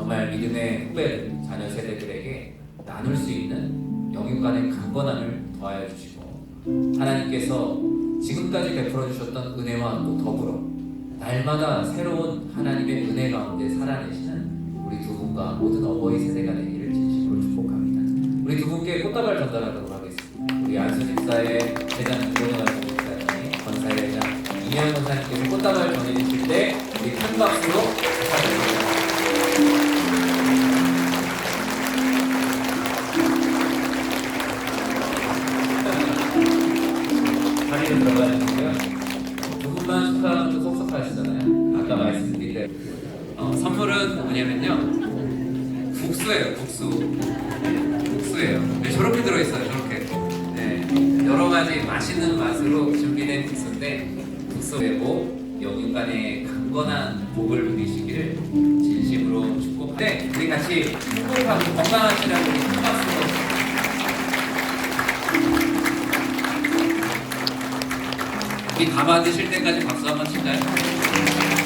정말 믿음의 후배들, 자녀 세대들에게 나눌 수 있는 영육간의 강건함을 더하여 주시고 하나님께서 지금까지 베풀어 주셨던 은혜와 또 더불어 날마다 새로운 하나님의 은혜 가운데 살아내시는 우리 두 분과 모든 어버이 세대가 되기를 진심으로 축복합니다. 우리 두 분께 꽃다발 전달하도록 하겠습니다. 우리 안수 집사의 대장 안수 집사님, 권사의 대장 이현 권사님께서 꽃다발 전해주실 때 우리 큰 박수로 축하드립니다. 자리에 들어가야 되고요. 두 분만 축하하면 또 섭섭하시잖아요. 아까 말씀드린. 어, 선물은 뭐냐면요. 국수예요, 국수. 국수예요. 네, 저렇게 들어있어요, 저렇게. 네, 여러 가지 맛있는 맛으로 준비된 국수인데, 국수의 복, 영육간의 강건한 복을 누리시기를 진심으로. 네, 우리 같이 행복하고 건강하시라고 이다 받으실 때까지 박수 한번 칠까요?